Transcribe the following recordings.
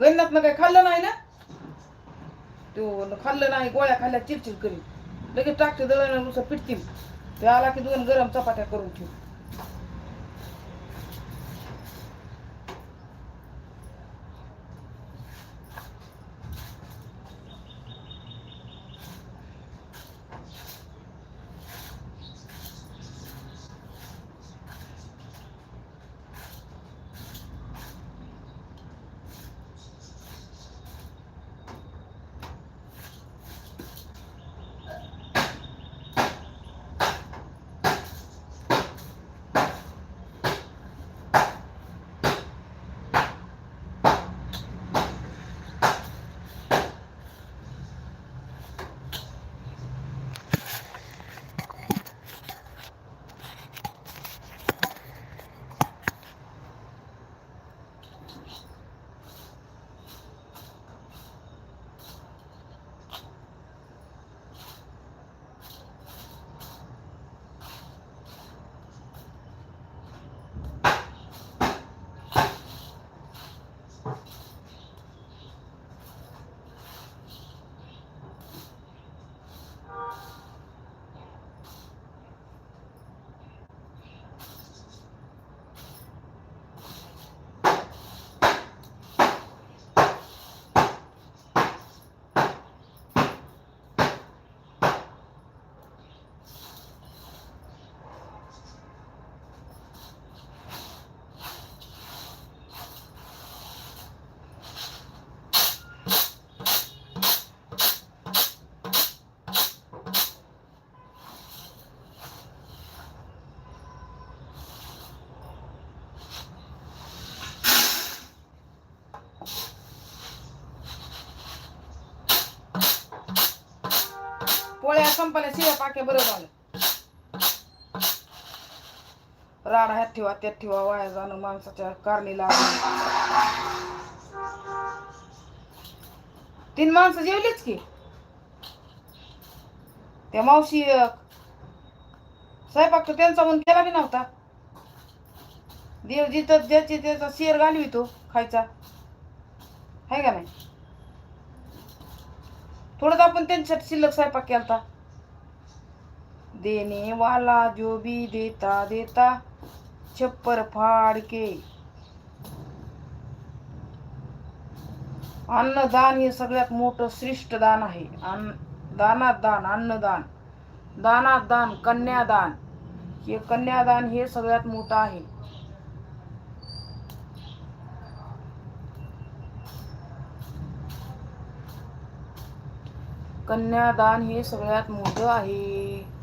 गणनातनं काही खाल्लं नाही ना? तो खाल्लं नाही गोळ्या खाल्ल्या चिडचिड करीत लगेच टाकते दळण नुसतं पिटतील. ते आला की दोन गरम चपात्या करून ठेव. पोळ्या संपल्या शिव्या पाक्या बरं झालं. राड ह्यात ठेवा त्यात ठेवा वाया जाणं माणसाच्या कारणीला तीन माणसं जेवलीच की. त्या मावशी स्वयंपाक तर त्यांचा म्हणून केला बी नव्हता. देव जिथं ज्याची त्याचा शेर घालवितो खायचा. आहे का नाही? थोडं आपण त्यांच्यासाठी शिल्लक स्वयंपाक केला देने वाला जो भी देता देता छप्पर फाड़ के अन्नदान हे सगळ्यात मोठं श्रेष्ठ दान आहे. अन्न दानात दान अन्नदान. दानात दान कन्यादान. हे कन्यादान हे सगळ्यात मोठं आहे. कन्यादान हे सगळ्यात मोठं आहे.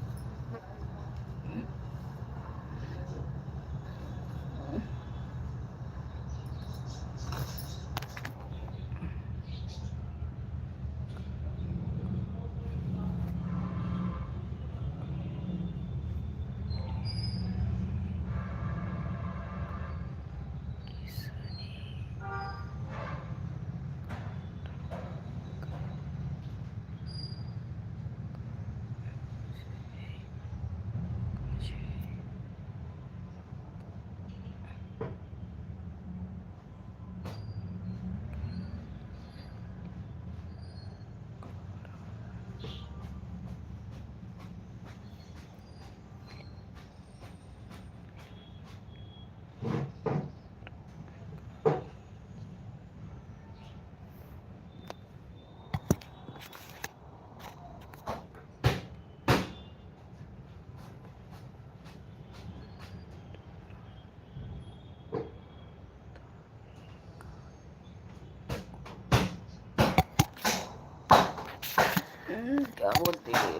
हम्म, क्या बोलते हैं,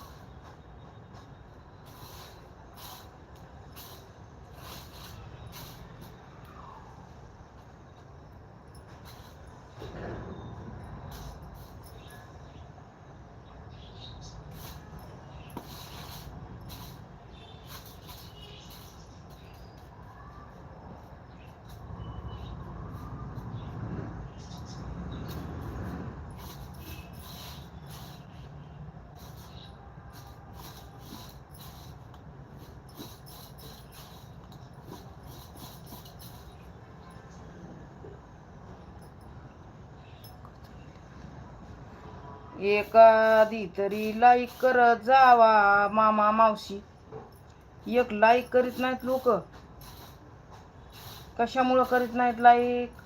एखादी तरी लाईक करत जावा मामा मावशी. एक लाईक करीत नाहीत लोक. कशामुळं करीत नाहीत लाईक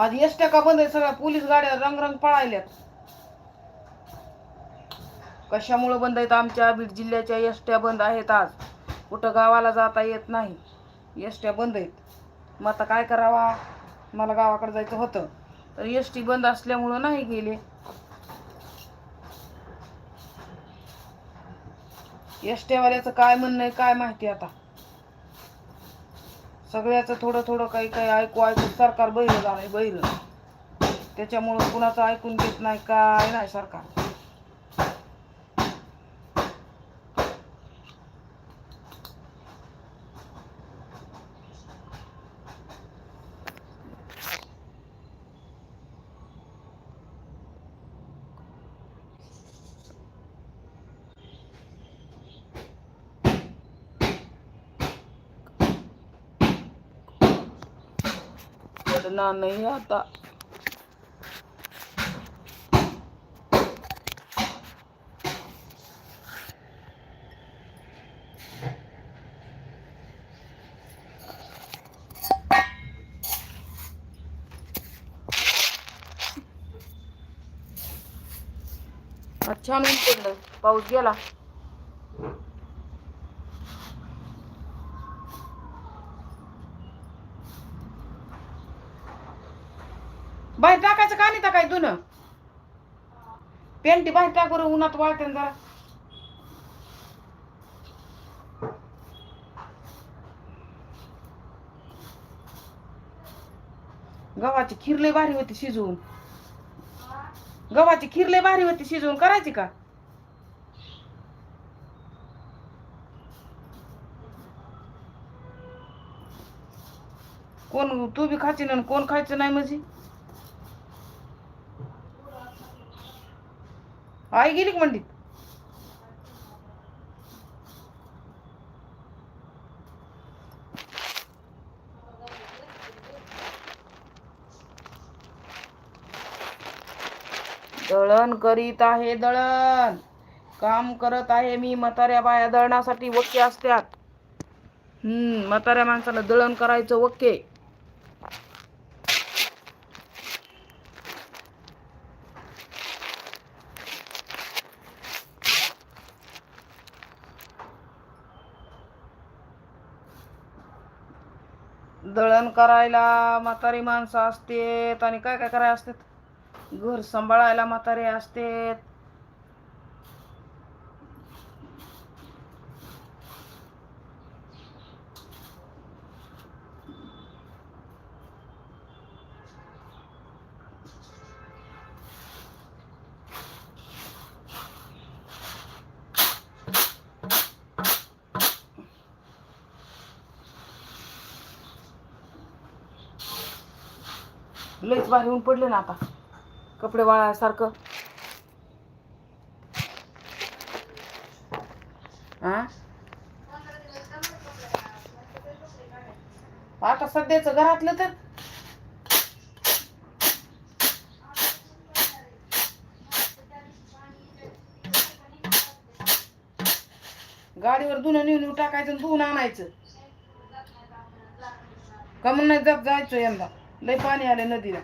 आज एसट्या का बंद आहे सगळ्या पोलीस गाड्या रंगरंग पळायल्यात. कशामुळं बंद आहेत आमच्या बीड जिल्ह्याच्या एसट्या बंद आहेत आज? कुठं गावाला जाता येत नाही. एसट्या बंद आहेत. मग आता काय करावा? मला गावाकडे जायचं होतं. तर एस टी बंद असल्यामुळं नाही गेले. एसट्यावाल्याचं काय म्हणणं आहे काय माहिती आता? सगळ्याचं थोडं थोडं काही काही ऐकू ऐकू सरकार बहिरं आहे बहिरं. त्याच्यामुळं कुणाचं ऐकून घेत नाही काय नाही सरकार. पडणार नहीं आता। अच्छा मी पाऊस गेला। बाहेर टाकायचं का नाही टाकाय तुन पेंटी बाहेर टाक बरं उन्हात वाळते ना जरा. गव्हाची खीर लय भारी होती शिजवून. गव्हाची खीर लय भारी होती शिजवून करायची का? कोण तू बी खायची ना कोण खायचं नाही म्हणजे आई गेली मंडीत? दळण करीत आहे दळण. काम करत आहे मी म्हाताऱ्या बाया दळणासाठी वक्के असतात. हम्म म्हाताऱ्या माणसाला दळण करायचं वक्के दळण करायला म्हातारी माणसं असतेत आणि काय काय करायला असतात? घर सांभाळायला म्हातारे असतेत. लईच भारी होऊन पडले ना आता. कपडे वाळायसारखं. हा आता सध्याच घरातलं तर? गाडीवर धुणं नेऊन टाकायचं धुवून आणायचं. का नाही जात जायचं यंदा? लय पाणी आले नदीला.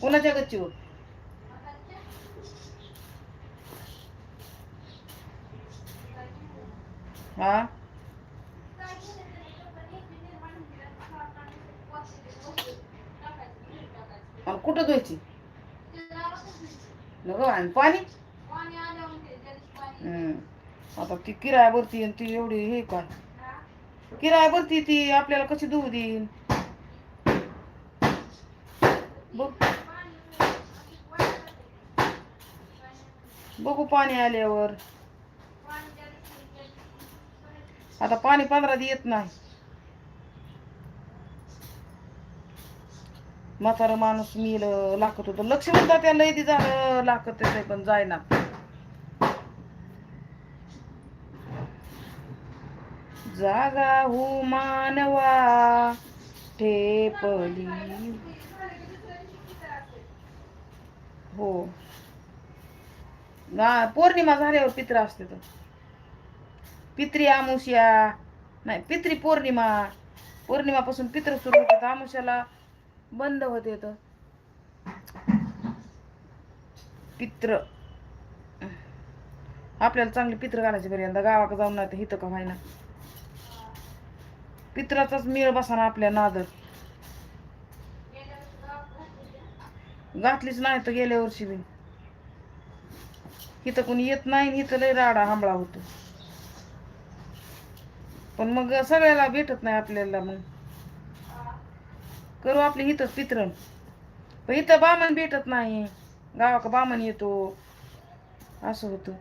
कोणाच्या गच्चीवर? हा? कुठं धुवायची? नको आणि पाणी? हम्म. आता ती किराया भरती आणि ती एवढी हे काय किराया बोलती ती आपल्याला कशी धुवू देईन? बघू. पाणी आल्यावर. आता पाणी पंधरा येत नाही. म्हातारा माणूस मी लागत होतो. लक्ष म्हणता त्या लय झालं लागत पण जायना. जागा हो मानवा. ठेपली. हो. गा- पौर्णिमा झाल्यावर पित्र असते तर. पित्री आमुष्या. नाही पित्री पौर्णिमा. पौर्णिमापासून पित्र सुरू होतात. आमुष्याला बंद होते तर. पित्र. आपल्याला चांगले पित्र घालायचे बरे. यंदा गावाकडे जाऊन नाही हिथं का व्हायना. पित्राचाच मेळ बसाना आपल्या नादर घातलीच नाही तर गेल्या वर्षी बी. इथं कोणी येत नाही इथं लय राडा हांबळा होतो. पण मग सगळ्याला भेटत नाही आपल्याला मग. करू आपली इथंच पित्रण पण इथं बामण भेटत नाही. गावाक बामण येतो. असं होतं.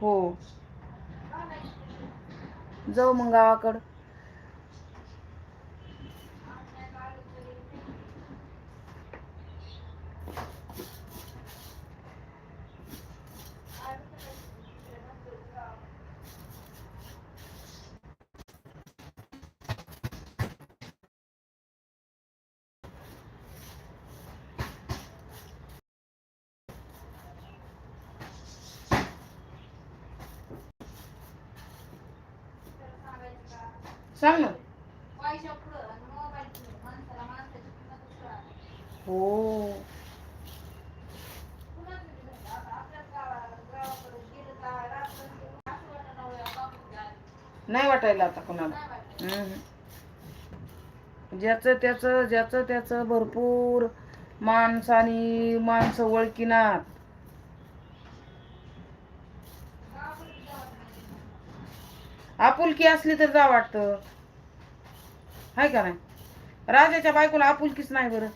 हो. जाऊ मग गावाकडं. नाही वाटायला आता कोणाला. ज्याचं त्याचं ज्याचं त्याचं भरपूर माणसानी माणसं ओळखीनात. आपुलकी असली तर जा वाटतं. हाय का नाही? राजाच्या बायकोला आपुलकीच नाही बरं.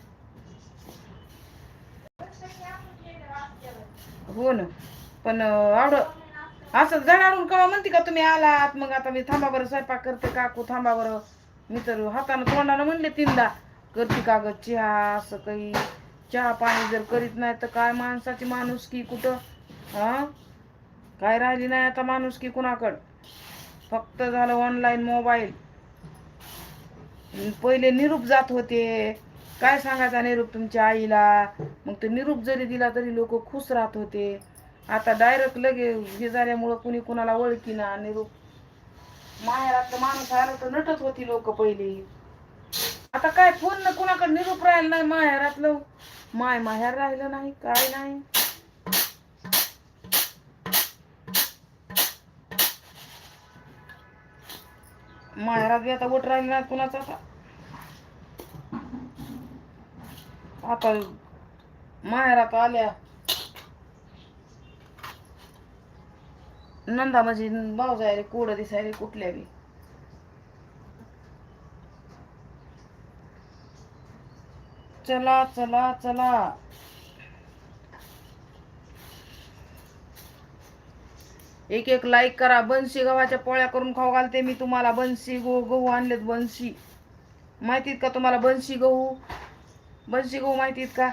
हो ना. पण आवड असं जणाडून कवा म्हणते का तुम्ही आलात? मग आता मी थांबा बरं स्वयंपाक करते काकू थांबा बरं मी तर हातानं तोंडानं म्हणले तीनदा करते का ग चहा? असं काही चहा पाणी जर करीत नाही तर काय माणसाची माणुसकी कुठं? हा? काय राहिली नाही आता माणूस की कुणाकडं? फक्त झालं ऑनलाईन मोबाईल पहिले निरूप जात होते. काय सांगायचा निरूप तुमच्या आईला? मग ते निरूप जरी दिला तरी लोक खुश राहत होते. आता डायरेक्ट लगे हे झाल्यामुळं कुणी कुणाला ओळखीना निरूप माहेरातलं माणूस आलं तर नटत होती लोक पहिले. आता काय फोन ना कुणाकडे निरूप राहिलं नाही माहेरातलं? माय माहेर राहिलं नाही काय नाही. माहेरात बी आता वोट राहिली नाही कुणाचा आता. आता माहेरात आल्या नंदा म्हणजे भाऊ जायले कोड दिसायले कुठल्या बी. चला चला चला. एक एक लाईक करा. बन्सी गव्हाच्या पोळ्या करून खाऊ घालते मी तुम्हाला. बन्सी गहू गहू आणलेत बन्सी. माहितीत का तुम्हाला बनशी गहू? बन्सी गहू माहितीत का?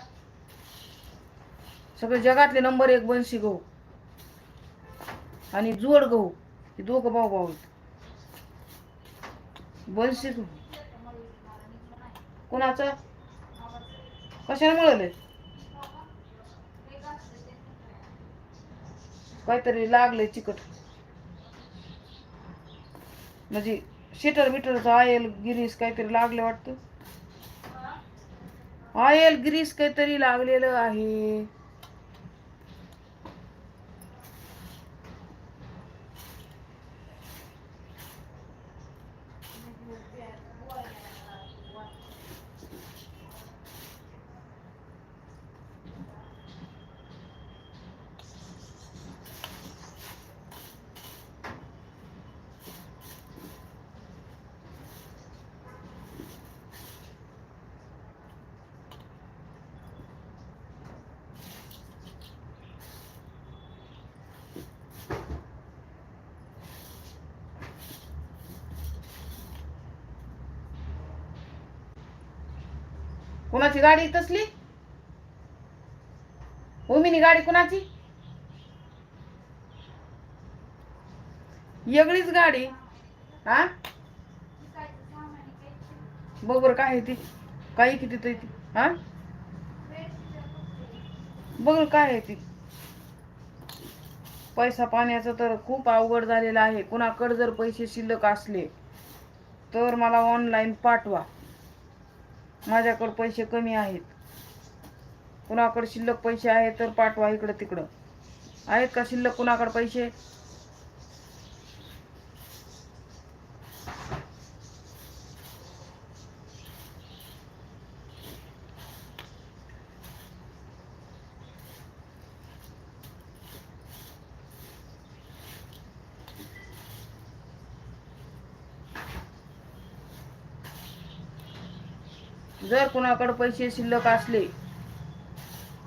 सगळे जगातले नंबर एक बनशी गहू. आणि जोड गहू. हे दोघं भाऊ भाऊ आहेत. बनशी गहू कशाला कशाने काहीतरी लागलंय चिकट. म्हणजे शिटर बिटरचं आयल गिरीस काहीतरी लागले वाटतं. ऑइल ग्रीस काहीतरी लागलेलं आहे. कुणाची गाडी तसली? ओमिनी गाडी कुणाची? येगळीच गाडी. हा? बघ काय आहे ती. काही किती तरी ती? हा? बघ काय आहे ती. पैसा पाण्याचं तर खूप अवघड झालेलं आहे. कुणाकडे जर पैसे शिल्लक असले तर मला ऑनलाईन पाठवा. माझ्याकडे पैसे कमी आहेत. कुणाकडे शिल्लक पैसे आहेत तर पाठवा इकडं तिकडं. आहेत का शिल्लक? कुणाकडे पैसे जर कुणाकडे पैसे शिल्लक असले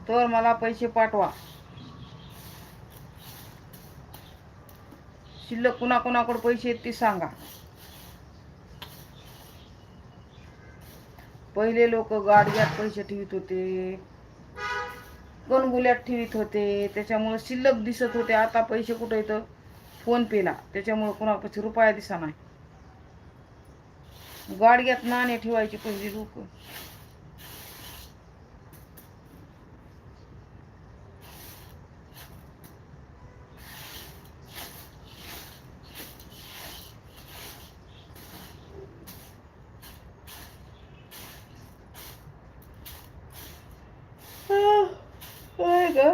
तर मला पैसे पाठवा. शिल्लक कुणाकुणाकडे पैसे आहेत ते सांगा. पहिले लोक गाडग्यात पैसे ठेवीत होते गणगुल्यात ठेवीत होते त्याच्यामुळे शिल्लक दिसत होते. आता पैसे कुठे येतं फोन पेला त्याच्यामुळे कुणापाशी रुपया दिसा नाही. गाडग्यात नाणे ठेवायची पहिली लोक काय ग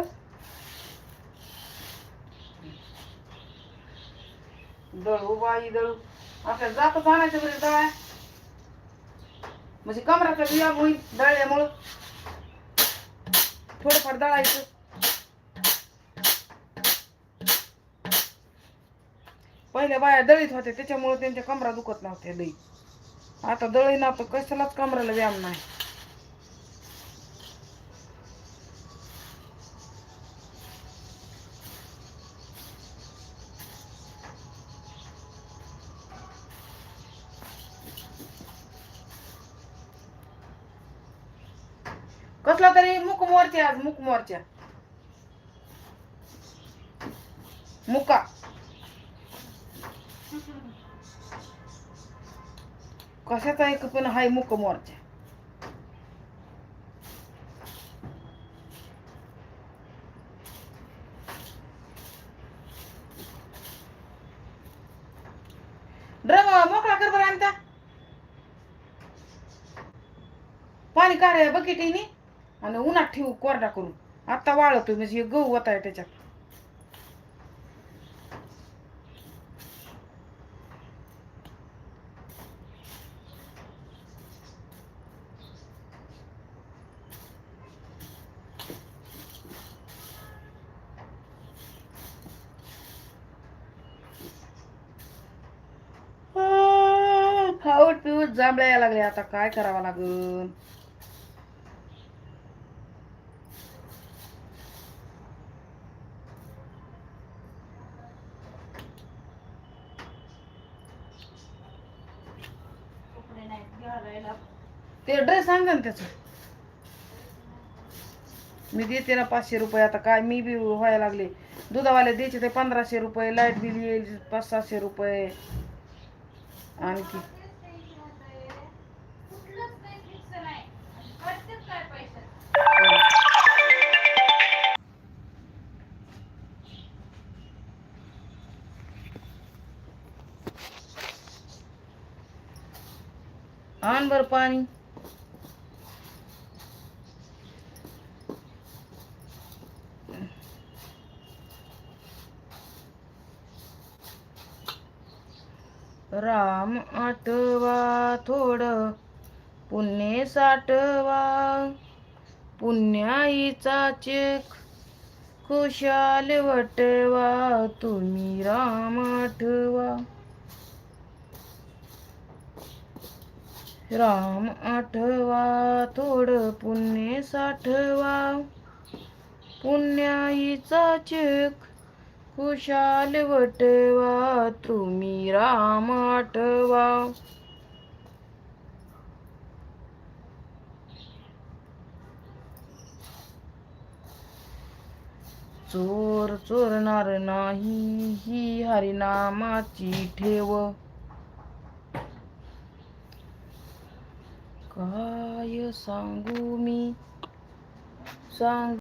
दळू बाई दळू आपल्याला जातच आणायचं बरं दळा म्हणजे कमराचा व्यायाम होईल दळल्यामुळं थोडंफार दळायचं पहिल्या बाया दळीत होत्या त्याच्यामुळे त्यांच्या कमरा दुखत नव्हत्या लई आता दळी ना तर कशालाच कमराला व्यायाम नाही कसला तरी मुक मोर्चा आज मुक मोर्चा. मुका. कशाचा एक पण हाय मुक मोर्चा? ड्रम मोकळा कर बरं आणता पाणी काढाय बकेटीने आणि उन्हात ठेवू कोरडा करून आता वाळवतो म्हणजे हे गहू होत आहे त्याच्यात. खाऊट पिऊट जांभळ्या यायला लागले आता काय करावं लागल ते ड्रेस त्याचं? मी देते ना पाचशे रुपये. आता काय मी बी व्हायला लागले. दुधावाले द्यायचे ते पंधराशे रुपये. लाइट बिल येईल पाच सहाशे रुपये. आणखी. आण बरं पाणी. राम आठवा थोडं पुण्य साठवा. पुण्याईचा चेक खुशाल वटवा. तुम्ही राम आठवा. राम आठवा थोडं पुण्य साठवा. पुण्याईचा चेक खुशाल वटवा तुम्ही राम आठवा. चोर चोरणार नाही ही हरिनामाची ठेव. काय सांगू मी? सांग